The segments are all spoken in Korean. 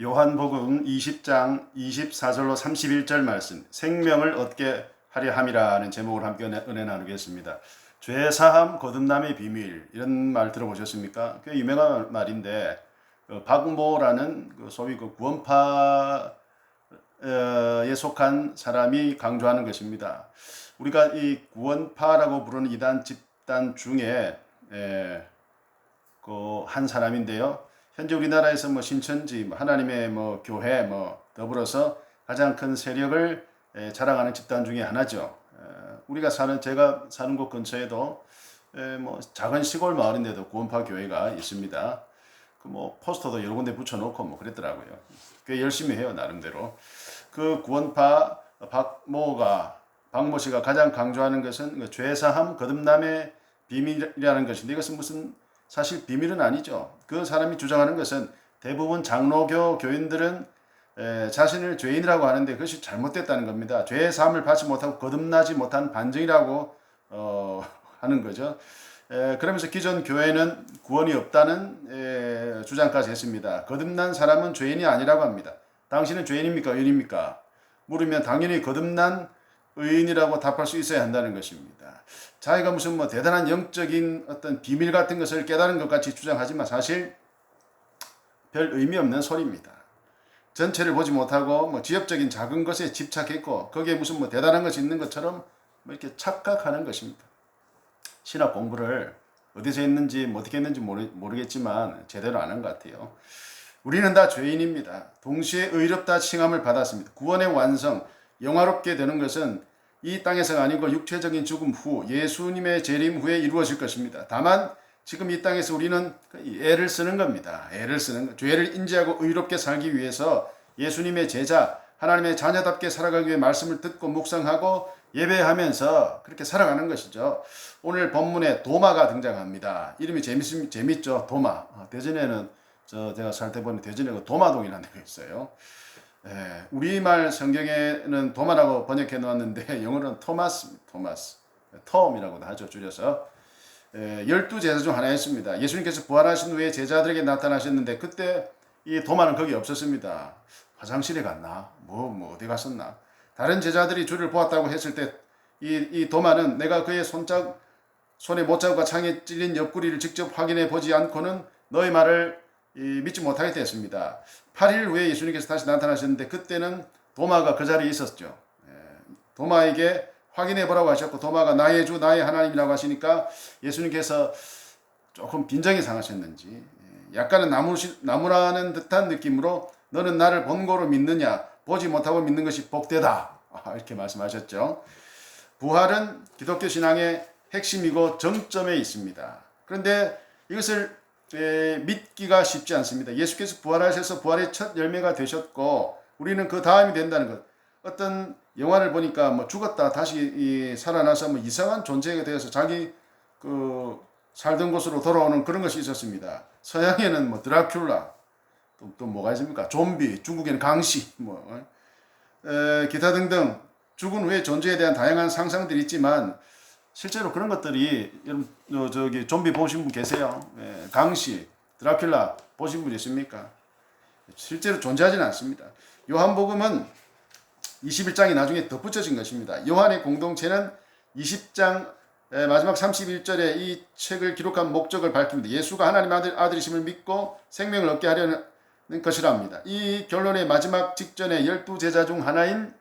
요한복음 20장 24절로 31절 말씀 생명을 얻게 하려 함이라는 제목을 함께 은혜, 나누겠습니다. 죄 사함 거듭남의 비밀 이런 말 들어보셨습니까? 꽤 유명한 말인데 그 박모라는 그 소위 그 구원파 에 속한 사람이 강조하는 것입니다. 우리가 이 구원파라고 부르는 이단 집단 중에 그 한 사람인데요. 현재 우리나라에서 뭐 신천지, 뭐 하나님의 뭐 교회, 뭐 더불어서 가장 큰 세력을 에, 자랑하는 집단 중에 하나죠. 에, 우리가 사는 제가 사는 곳 근처에도 에, 뭐 작은 시골 마을인데도 구원파 교회가 있습니다. 그 뭐 포스터도 여러 군데 붙여놓고 뭐 그랬더라고요. 꽤 열심히 해요 나름대로. 그 구원파 박모가 박모 씨가 가장 강조하는 것은 그 죄사함 거듭남의 비밀이라는 것인데 이것은 무슨 사실 비밀은 아니죠. 그 사람이 주장하는 것은 대부분 장로교 교인들은 에, 자신을 죄인이라고 하는데 그것이 잘못됐다는 겁니다. 죄의 사함을 받지 못하고 거듭나지 못한 반증이라고 어, 하는 거죠. 에, 그러면서 기존 교회는 구원이 없다는 에, 주장까지 했습니다. 거듭난 사람은 죄인이 아니라고 합니다. 당신은 죄인입니까? 의인입니까? 물으면 당연히 거듭난 의인이라고 답할 수 있어야 한다는 것입니다. 자기가 무슨 뭐 대단한 영적인 어떤 비밀 같은 것을 깨달은 것 같이 주장하지만 사실 별 의미 없는 소리입니다. 전체를 보지 못하고 뭐 지엽적인 작은 것에 집착했고 거기에 무슨 뭐 대단한 것이 있는 것처럼 뭐 이렇게 착각하는 것입니다. 신학 공부를 어디서 했는지 뭐 어떻게 했는지 모르, 모르겠지만 제대로 안 한 것 같아요. 우리는 다 죄인입니다. 동시에 의롭다 칭함을 받았습니다. 구원의 완성, 영화롭게 되는 것은 이 땅에서가 아니고 육체적인 죽음 후 예수님의 재림 후에 이루어질 것입니다. 다만 지금 이 땅에서 우리는 애를 쓰는 겁니다. 애를 쓰는 것. 죄를 인지하고 의롭게 살기 위해서 예수님의 제자, 하나님의 자녀답게 살아가기 위해 말씀을 듣고 묵상하고 예배하면서 그렇게 살아가는 것이죠. 오늘 본문에 도마가 등장합니다. 이름이 재밌, 재밌죠. 도마. 어, 대전에는 저 제가 살 때 보니 대전에 그 도마동이라는 데가 있어요. 예, 우리말 성경에는 도마라고 번역해 놓았는데 영어로는 토마스, 토마스, 톰이라고도 하죠 줄여서 예, 열두 제자 중 하나였습니다. 예수님께서 부활하신 후에 제자들에게 나타나셨는데 그때 이 도마는 거기 없었습니다. 화장실에 갔나? 뭐, 뭐 어디 갔었나? 다른 제자들이 주를 보았다고 했을 때 이 이 도마는 내가 그의 손짝 손에 못자국과 창에 찔린 옆구리를 직접 확인해 보지 않고는 너의 말을 이, 믿지 못하게 됐습니다. 8일 후에 예수님께서 다시 나타나셨는데 그때는 도마가 그 자리에 있었죠. 예, 도마에게 확인해 보라고 하셨고 도마가 나의 주 나의 하나님이라고 하시니까 예수님께서 조금 빈정이 상하셨는지 예, 약간은 나무, 나무라는 듯한 느낌으로 너는 나를 본고로 믿느냐 보지 못하고 믿는 것이 복되다 아, 이렇게 말씀하셨죠. 부활은 기독교 신앙의 핵심이고 정점에 있습니다. 그런데 이것을 에, 믿기가 쉽지 않습니다. 예수께서 부활하셔서 부활의 첫 열매가 되셨고 우리는 그 다음이 된다는 것. 어떤 영화를 보니까 뭐 죽었다 다시 이, 살아나서 뭐 이상한 존재가 되어서 자기 그 살던 곳으로 돌아오는 그런 것이 있었습니다. 서양에는 뭐 드라큘라 또, 또 뭐가 있습니까? 좀비, 중국에는 강시 뭐 에, 기타 등등 죽은 후에 존재에 대한 다양한 상상들이 있지만 실제로 그런 것들이 여러분 어, 저기 좀비 보신 분 계세요? 예, 강시, 드라큘라 보신 분 있습니까? 실제로 존재하지는 않습니다. 요한복음은 21장이 나중에 덧붙여진 것입니다. 요한의 공동체는 20장 마지막 31절에 이 책을 기록한 목적을 밝힙니다. 예수가 하나님 아들, 아들이심을 믿고 생명을 얻게 하려는 것이랍니다. 이 결론의 마지막 직전에 열두 제자 중 하나인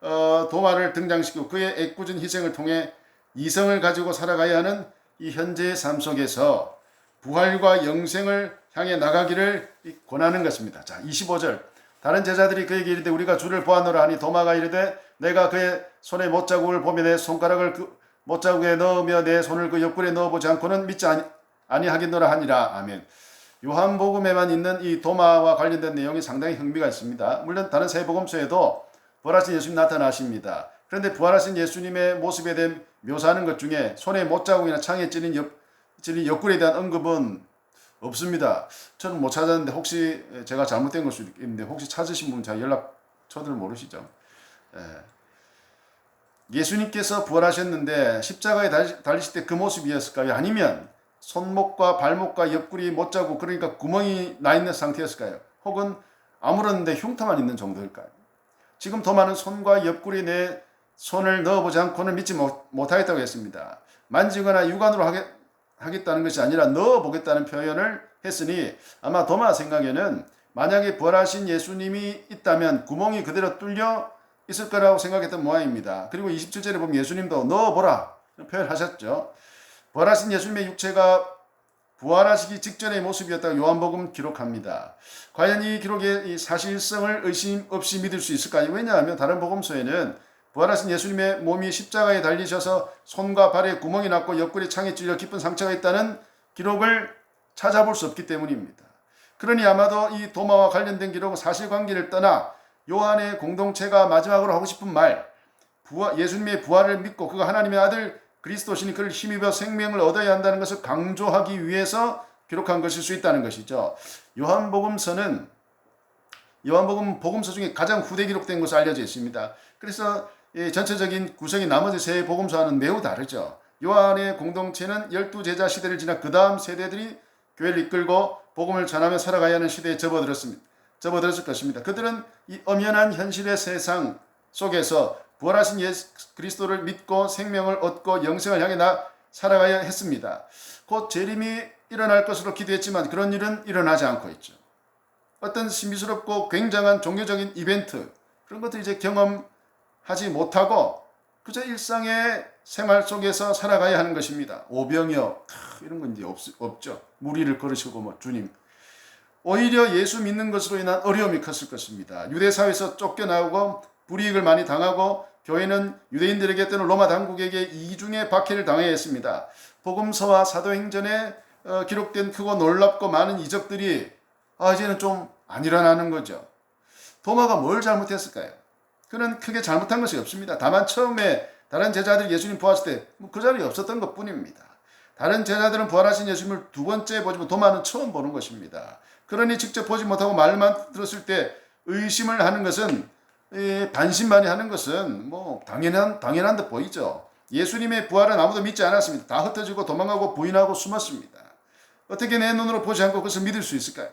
어, 도마를 등장시키고 그의 애꿎은 희생을 통해 이성을 가지고 살아가야 하는 이 현재의 삶 속에서 부활과 영생을 향해 나가기를 권하는 것입니다. 자, 25절. 다른 제자들이 그에게 이르되 우리가 주를 보았노라 하니 도마가 이르되 내가 그의 손에 못자국을 보며 내 손가락을 그 못자국에 넣으며 내 손을 그 옆구리에 넣어보지 않고는 믿지 아니, 아니 하겠노라 하니라. 아멘. 요한복음에만 있는 이 도마와 관련된 내용이 상당히 흥미가 있습니다. 물론 다른 세 복음서에도 부활하신 예수님 나타나십니다. 그런데 부활하신 예수님의 모습에 대한 묘사하는 것 중에 손에 못자국이나 창에 찔린 옆, 찔린 옆구리에 대한 언급은 없습니다. 저는 못 찾았는데 혹시 제가 잘못된 걸 수도 있는데 혹시 찾으신 분 제가 연락 처들 모르시죠? 예. 예수님께서 부활하셨는데 십자가에 달리실 때 그 모습이었을까요? 아니면 손목과 발목과 옆구리 못자국 그러니까 구멍이 나 있는 상태였을까요? 혹은 아무런데 흉터만 있는 정도일까요? 지금 도마는 손과 옆구리에 내 손을 넣어보지 않고는 믿지 못, 못하겠다고 했습니다. 만지거나 육안으로 하겠, 하겠다는 것이 아니라 넣어보겠다는 표현을 했으니 아마 도마 생각에는 만약에 부활하신 예수님이 있다면 구멍이 그대로 뚫려 있을 거라고 생각했던 모양입니다. 그리고 27절에 보면 예수님도 넣어보라 표현하셨죠. 부활하신 예수님의 육체가 부활하시기 직전의 모습이었다고 요한복음 기록합니다. 과연 이 기록의 이 사실성을 의심 없이 믿을 수 있을까요? 왜냐하면 다른 복음서에는 부활하신 예수님의 몸이 십자가에 달리셔서 손과 발에 구멍이 났고 옆구리 창에 찔려 깊은 상처가 있다는 기록을 찾아볼 수 없기 때문입니다. 그러니 아마도 이 도마와 관련된 기록은 사실관계를 떠나 요한의 공동체가 마지막으로 하고 싶은 말, 부활, 예수님의 부활을 믿고 그가 하나님의 아들 그리스도시니 그를 힘입어 생명을 얻어야 한다는 것을 강조하기 위해서 기록한 것일 수 있다는 것이죠. 요한복음서는 요한복음 복음서 중에 가장 후대 기록된 것으로 알려져 있습니다. 그래서 전체적인 구성이 나머지 세 복음서와는 매우 다르죠. 요한의 공동체는 열두 제자 시대를 지나 그 다음 세대들이 교회를 이끌고 복음을 전하며 살아가야 하는 시대에 접어들었습니다. 접어들었을 것입니다. 그들은 이 엄연한 현실의 세상 속에서 부활하신 예수 그리스도를 믿고 생명을 얻고 영생을 향해 나 살아가야 했습니다. 곧 재림이 일어날 것으로 기대했지만 그런 일은 일어나지 않고 있죠. 어떤 신비스럽고 굉장한 종교적인 이벤트 그런 것들 이제 경험 하지 못하고 그저 일상의 생활 속에서 살아가야 하는 것입니다. 오병이어 이런 건 이제 없, 없죠. 무리를 걸으시고 뭐 주님 오히려 예수 믿는 것으로 인한 어려움이 컸을 것입니다. 유대 사회에서 쫓겨나오고 불이익을 많이 당하고 교회는 유대인들에게 또는 로마 당국에게 이중의 박해를 당해야 했습니다. 복음서와 사도행전에 어, 기록된 크고 놀랍고 많은 이적들이 아, 이제는 좀 안 일어나는 거죠. 도마가 뭘 잘못했을까요? 그는 크게 잘못한 것이 없습니다. 다만 처음에 다른 제자들이 예수님 부활했을 때그 뭐 자리에 없었던 것 뿐입니다. 다른 제자들은 부활하신 예수님을 두 번째 보지만 도마는 처음 보는 것입니다. 그러니 직접 보지 못하고 말만 들었을 때 의심을 하는 것은 반신반의 하는 것은 뭐 당연한 당연한 듯 보이죠. 예수님의 부활은 아무도 믿지 않았습니다. 다 흩어지고 도망가고 부인하고 숨었습니다. 어떻게 내 눈으로 보지 않고 그것을 믿을 수 있을까요?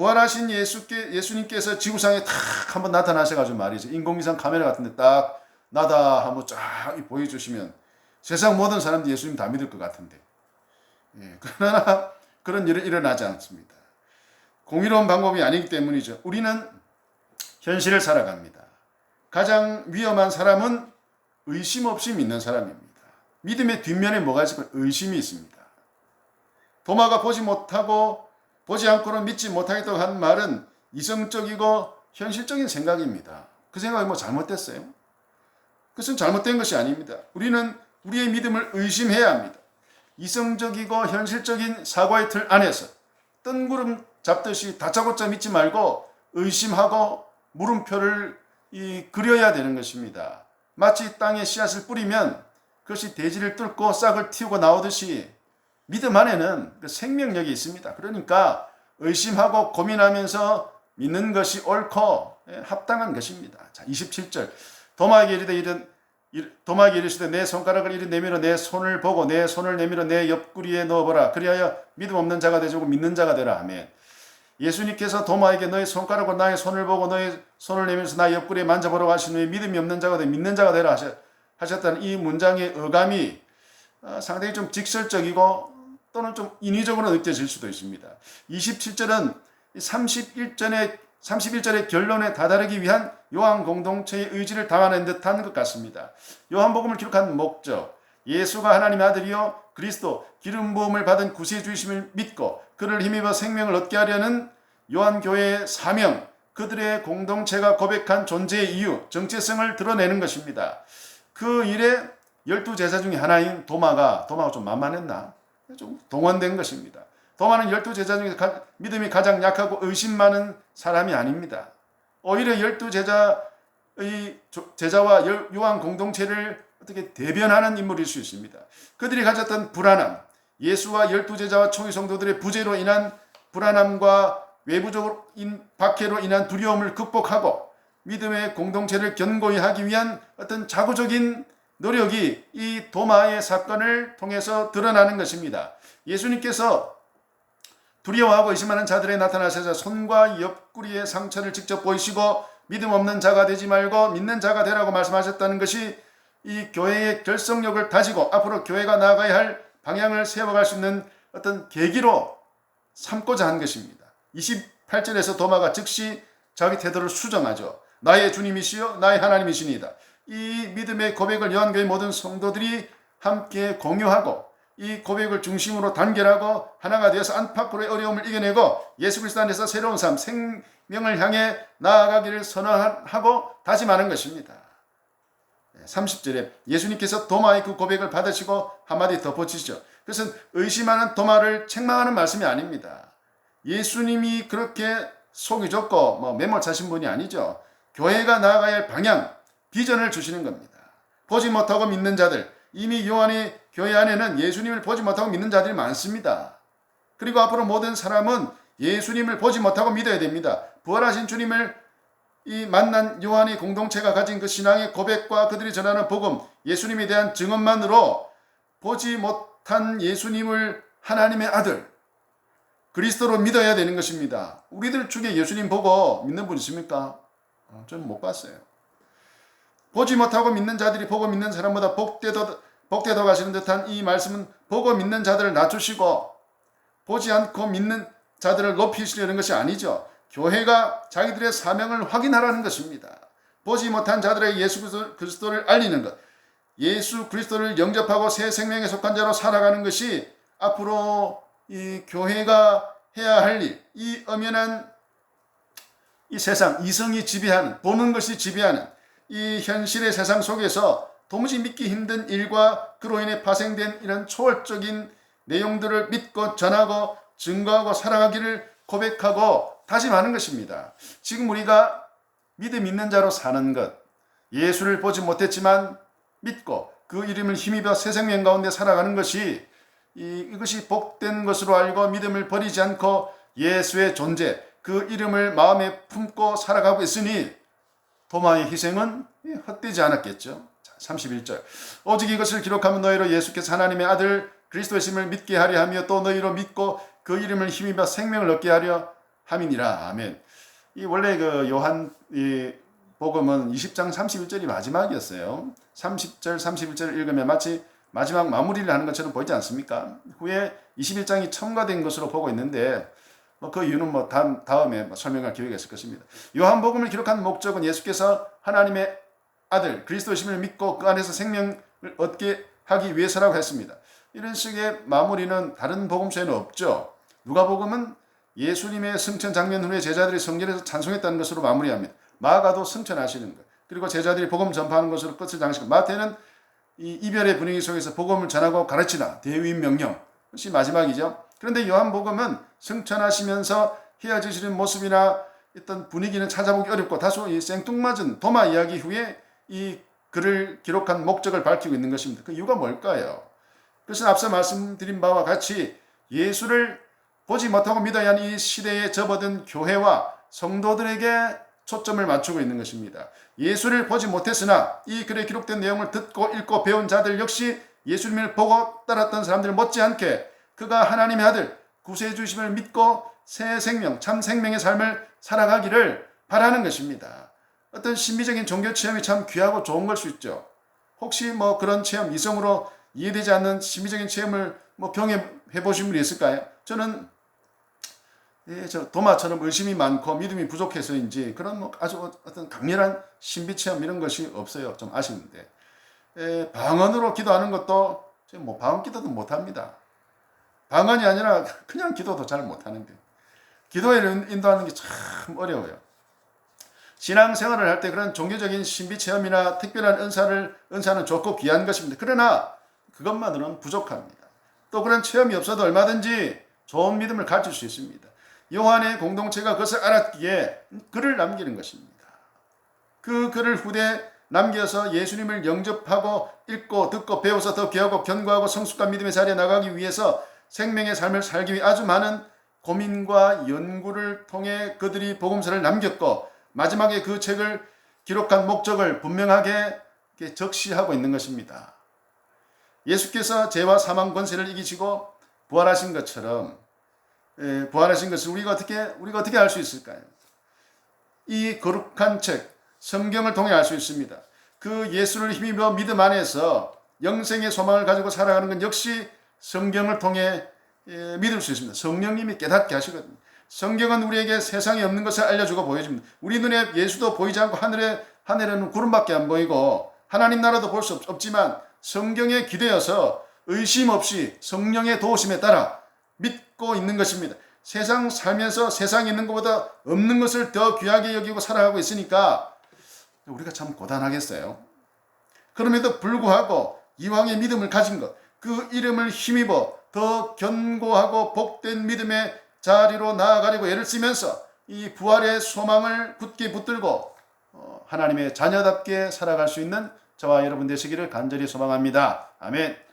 부활하신 예수께 예수님께서 지구상에 탁 한번 나타나셔가지고 말이죠. 인공위성 카메라 같은데 딱 나다 한번 쫙 보여주시면 세상 모든 사람들이 예수님 다 믿을 것 같은데. 예, 그러나 그런 일은 일어나지 않습니다. 공의로운 방법이 아니기 때문이죠. 우리는 현실을 살아갑니다. 가장 위험한 사람은 의심 없이 믿는 사람입니다. 믿음의 뒷면에 뭐가 있을까? 의심이 있습니다. 도마가 보지 못하고 보지 않고는 믿지 못하겠다고 한 말은 이성적이고 현실적인 생각입니다. 그 생각이 뭐 잘못됐어요? 그것은 잘못된 것이 아닙니다. 우리는 우리의 믿음을 의심해야 합니다. 이성적이고 현실적인 사고의 틀 안에서 뜬구름 잡듯이 다짜고짜 믿지 말고 의심하고 물음표를 이 그려야 되는 것입니다. 마치 땅에 씨앗을 뿌리면 그것이 대지를 뚫고 싹을 틔우고 나오듯이 믿음 안에는 그 생명력이 있습니다. 그러니까 의심하고 고민하면서 믿는 것이 옳고 예, 합당한 것입니다. 자, 27절. 도마에게 이르되 이른 도마에게 이르시되 내 손가락을 이리 내밀어 내 손을 보고 내 손을 내밀어 내 옆구리에 넣어보라. 그리하여 믿음 없는 자가 되고 믿는 자가 되라. 아멘. 예수님께서 도마에게 너의 손가락으로 나의 손을 보고 너의 손을 내밀어서 나의 옆구리에 만져보라고 하신 후에 믿음이 없는 자가 되 믿는 자가 되라 하셨다는 이 문장의 어감이 어, 상당히 좀 직설적이고 또는 좀 인위적으로 느껴질 수도 있습니다. 27절은 31절의 31절의 결론에 다다르기 위한 요한 공동체의 의지를 담아낸 듯한 것 같습니다. 요한복음을 기록한 목적, 예수가 하나님의 아들이요 그리스도 기름 부음을 받은 구세주이심을 믿고 그를 힘입어 생명을 얻게 하려는 요한 교회의 사명, 그들의 공동체가 고백한 존재의 이유, 정체성을 드러내는 것입니다. 그 일에 열두 제자 중에 하나인 도마가 도마가 좀 만만했나? 좀 동원된 것입니다. 도마는 열두 제자 중에 가, 믿음이 가장 약하고 의심 많은 사람이 아닙니다. 오히려 열두 제자의 제자와 요한 공동체를 어떻게 대변하는 인물일 수 있습니다. 그들이 가졌던 불안함, 예수와 열두 제자와 총회 성도들의 부재로 인한 불안함과 외부적으로 인 박해로 인한 두려움을 극복하고 믿음의 공동체를 견고히 하기 위한 어떤 자구적인 노력이 이 도마의 사건을 통해서 드러나는 것입니다. 예수님께서 두려워하고 의심하는 자들에 나타나셔서 손과 옆구리의 상처를 직접 보이시고 믿음 없는 자가 되지 말고 믿는 자가 되라고 말씀하셨다는 것이 이 교회의 결속력을 다지고 앞으로 교회가 나아가야 할 방향을 세워갈 수 있는 어떤 계기로 삼고자 한 것입니다. 28절에서 도마가 즉시 자기 태도를 수정하죠. 나의 주님이시여 나의 하나님이시니이다. 이 믿음의 고백을 요한교회 모든 성도들이 함께 공유하고 이 고백을 중심으로 단결하고 하나가 되어서 안팎으로의 어려움을 이겨내고 예수 그리스도 안에서 새로운 삶, 생명을 향해 나아가기를 선언하고 다짐하는 것입니다. 30절에 예수님께서 도마의 그 고백을 받으시고 한마디 덧붙이시죠. 그것은 의심하는 도마를 책망하는 말씀이 아닙니다. 예수님이 그렇게 속이 좁고 뭐 메모 차신 분이 아니죠. 교회가 나아가야 할 방향, 비전을 주시는 겁니다. 보지 못하고 믿는 자들, 이미 요한의 교회 안에는 예수님을 보지 못하고 믿는 자들이 많습니다. 그리고 앞으로 모든 사람은 예수님을 보지 못하고 믿어야 됩니다. 부활하신 주님을 이 만난 요한의 공동체가 가진 그 신앙의 고백과 그들이 전하는 복음, 예수님에 대한 증언만으로 보지 못한 예수님을 하나님의 아들, 그리스도로 믿어야 되는 것입니다. 우리들 중에 예수님 보고 믿는 분 있습니까? 어, 저는 못 봤어요. 보지 못하고 믿는 자들이 보고 믿는 사람보다 복되도, 복되도 가시는 듯한 이 말씀은 보고 믿는 자들을 낮추시고 보지 않고 믿는 자들을 높이시려는 것이 아니죠. 교회가 자기들의 사명을 확인하라는 것입니다. 보지 못한 자들에게 예수 그리스도를 알리는 것, 예수 그리스도를 영접하고 새 생명에 속한 자로 살아가는 것이 앞으로 이 교회가 해야 할 일, 이 엄연한 이 세상, 이성이 지배하는, 보는 것이 지배하는 이 현실의 세상 속에서 도무지 믿기 힘든 일과 그로 인해 파생된 이런 초월적인 내용들을 믿고 전하고 증거하고 살아가기를 고백하고 다짐하는 것입니다. 지금 우리가 믿음 있는 자로 사는 것, 예수를 보지 못했지만 믿고 그 이름을 힘입어 새 생명 가운데 살아가는 것이 이, 이것이 복된 것으로 알고 믿음을 버리지 않고 예수의 존재, 그 이름을 마음에 품고 살아가고 있으니 도마의 희생은 헛되지 않았겠죠. 31절. 오직 이것을 기록하면 너희로 예수께서 하나님의 아들 그리스도의 심을 믿게 하려 하며 또 너희로 믿고 그 이름을 힘입어 생명을 얻게 하려 함이니라. 아멘. 이 원래 그 요한 이 복음은 20장 31절이 마지막이었어요. 30절, 31절을 읽으면 마치 마지막 마무리를 하는 것처럼 보이지 않습니까? 후에 21장이 첨가된 것으로 보고 있는데 뭐 그 이유는 뭐 다음, 다음에 뭐 설명할 기회가 있을 것입니다. 요한복음을 기록한 목적은 예수께서 하나님의 아들 그리스도심을 믿고 그 안에서 생명을 얻게 하기 위해서라고 했습니다. 이런 식의 마무리는 다른 복음서에는 없죠. 누가복음은 예수님의 승천 장면 후에 제자들이 성전에서 찬송했다는 것으로 마무리합니다. 마가도 승천하시는 것. 그리고 제자들이 복음 전파하는 것으로 끝을 장식하고 마태는 이 이별의 분위기 속에서 복음을 전하고 가르치라 대위인 명령. 그것이 마지막이죠. 그런데 요한복음은 승천하시면서 헤어지시는 모습이나 어떤 분위기는 찾아보기 어렵고 다소 이 생뚱맞은 도마 이야기 후에 이 글을 기록한 목적을 밝히고 있는 것입니다. 그 이유가 뭘까요? 그것은 앞서 말씀드린 바와 같이 예수를 보지 못하고 믿어야 하는 이 시대에 접어든 교회와 성도들에게 초점을 맞추고 있는 것입니다. 예수를 보지 못했으나 이 글에 기록된 내용을 듣고 읽고 배운 자들 역시 예수님을 보고 따랐던 사람들 못지않게 그가 하나님의 아들 구세주심을 믿고 새 생명, 참 생명의 삶을 살아가기를 바라는 것입니다. 어떤 신비적인 종교 체험이 참 귀하고 좋은 걸 수 있죠. 혹시 뭐 그런 체험, 이성으로 이해되지 않는 신비적인 체험을 뭐 경험해 보신 분이 있을까요? 저는 예, 저 도마처럼 의심이 많고 믿음이 부족해서인지 그런 뭐 아주 어떤 강렬한 신비 체험 이런 것이 없어요. 좀 아쉬운데. 예, 방언으로 기도하는 것도 뭐 방언 기도도 못 합니다. 방언이 아니라 그냥 기도도 잘 못하는데 기도를 인도하는 게 참 어려워요. 신앙생활을 할 때 그런 종교적인 신비 체험이나 특별한 은사를 은사는 좋고 귀한 것입니다. 그러나 그것만으로는 부족합니다. 또 그런 체험이 없어도 얼마든지 좋은 믿음을 가질 수 있습니다. 요한의 공동체가 그것을 알았기에 글을 남기는 것입니다. 그 글을 후대 남겨서 예수님을 영접하고 읽고 듣고 배워서 더 귀하고 견고하고 성숙한 믿음의 자리에 나가기 위해서 생명의 삶을 살기 위해 아주 많은 고민과 연구를 통해 그들이 복음서를 남겼고 마지막에 그 책을 기록한 목적을 분명하게 적시하고 있는 것입니다. 예수께서 죄와 사망 권세를 이기시고 부활하신 것처럼 에, 부활하신 것을 우리가 어떻게 우리가 어떻게 알 수 있을까요? 이 거룩한 책 성경을 통해 알 수 있습니다. 그 예수를 힘입어 믿음 안에서 영생의 소망을 가지고 살아가는 건 역시 성경을 통해 예, 믿을 수 있습니다. 성령님이 깨닫게 하시거든요. 성경은 우리에게 세상에 없는 것을 알려주고 보여줍니다. 우리 눈에 예수도 보이지 않고 하늘에 하늘에는 구름밖에 안 보이고 하나님 나라도 볼 수 없지만 성경에 기대어서 의심 없이 성령의 도우심에 따라 믿고 있는 것입니다. 세상 살면서 세상에 있는 것보다 없는 것을 더 귀하게 여기고 살아가고 있으니까 우리가 참 고단하겠어요. 그럼에도 불구하고 이왕의 믿음을 가진 것, 그 이름을 힘입어 더 견고하고 복된 믿음의 자리로 나아가려고 애를 쓰면서 이 부활의 소망을 굳게 붙들고 어, 하나님의 자녀답게 살아갈 수 있는 저와 여러분 되시기를 간절히 소망합니다. 아멘.